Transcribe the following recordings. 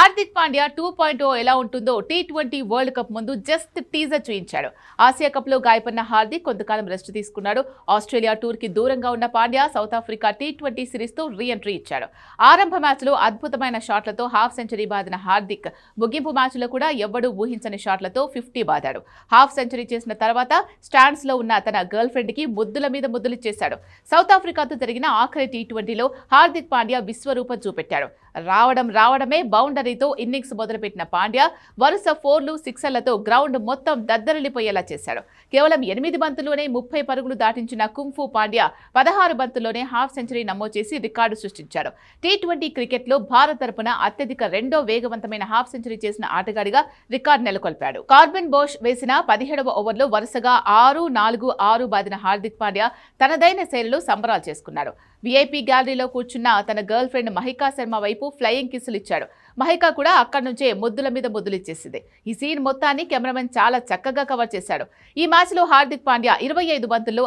Hardik Pandya two point oh ఎలా ఉంటుందో T twenty world cup ముందు జస్ట్ టీజర్ చూయించాడు. ఆసియా కప్లో గాయపడిన హార్దిక్ కొంతకాలం రెస్ట్ తీసుకున్నాడు. ఆస్ట్రేలియా టూర్కి దూరంగా ఉన్న Pandya South Africa T twenty సిరీస్తో re entry ఇచ్చాడు. ఆరంభ మ్యాచ్లో అద్భుతమైన షాట్లతో హాఫ్ సెంచరీ బాదిన హార్దిక్ ముగింపు మ్యాచ్లో కూడా ఎవ్వడూ ఊహించని షాట్లతో ఫిఫ్టీ బాదాడు. హాఫ్ సెంచరీ చేసిన తర్వాత స్టాండ్స్లో ఉన్న తన గర్ల్ ఫ్రెండ్కి ముద్దుల మీద ముద్దులు చేశాడు. సౌత్ ఆఫ్రికాతో జరిగిన ఆఖరి టీ ట్వంటీలో హార్దిక్ పాండ్యా విశ్వరూపం చూపెట్టాడు. రావడం రావడమే బౌండరీతో ఇన్నింగ్స్ మొదలుపెట్టిన పాండ్యా వరుస ఫోర్లు సిక్సర్లతో గ్రౌండ్ మొత్తం దద్దరిల్లిపోయేలా చేశాడు. కేవలం ఎనిమిది బంతుల్లోనే ముప్పై పరుగులు దాటించిన కుంఫు పాండ్యా పదహారు బంతుల్లోనే హాఫ్ సెంచరీ నమోదు చేసి రికార్డు సృష్టించాడు. టీ ట్వంటీ క్రికెట్లో భారత్ తరపున అత్యధిక రెండో వేగవంతమైన హాఫ్ సెంచరీ చేసిన ఆటగాడిగా రికార్డు నెలకొల్పాడు. కార్బన్ బోష్ వేసిన పదిహేడవ ఓవర్లో వరుసగా ఆరు నాలుగు ఆరు బాదిన హార్దిక్ పాండ్యా తనదైన శైలిలో సంబరాలు చేసుకున్నాడు. వీఐపీ గ్యాలరీలో కూర్చున్న తన గర్ల్ ఫ్రెండ్ మహికా శర్మ వైపు ఫ్లయింగ్ కిసులు ఇచ్చాడు. మహికా కూడా అక్కడి నుంచే ముద్దుల మీద ముద్దులిచ్చేసింది ఈ సీన్ మొత్తాన్ని కెమెరామెన్ చాలా చక్కగా కవర్ చేశాడు. ఈ మ్యాచ్లో హార్దిక్ పాండ్యా ఇరవై ఐదు బంతుల్లో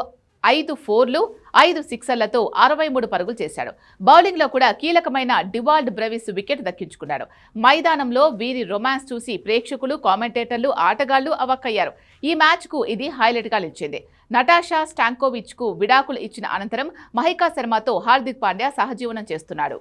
ఐదు ఫోర్లు ఐదు సిక్సర్లతో అరవై మూడు పరుగులు చేశాడు. బౌలింగ్లో కూడా కీలకమైన డివాల్డ్ బ్రవిస్ వికెట్ దక్కించుకున్నాడు. మైదానంలో వీరి రొమాన్స్ చూసి ప్రేక్షకులు కామెంటేటర్లు ఆటగాళ్ళు అవక్కయ్యారు. ఈ మ్యాచ్కు ఇది హైలైట్గా నిలిచింది. నటాషా స్టాంకోవిచ్కు విడాకులు ఇచ్చిన అనంతరం మహికా శర్మతో హార్దిక్ పాండ్యా సహజీవనం చేస్తున్నాడు.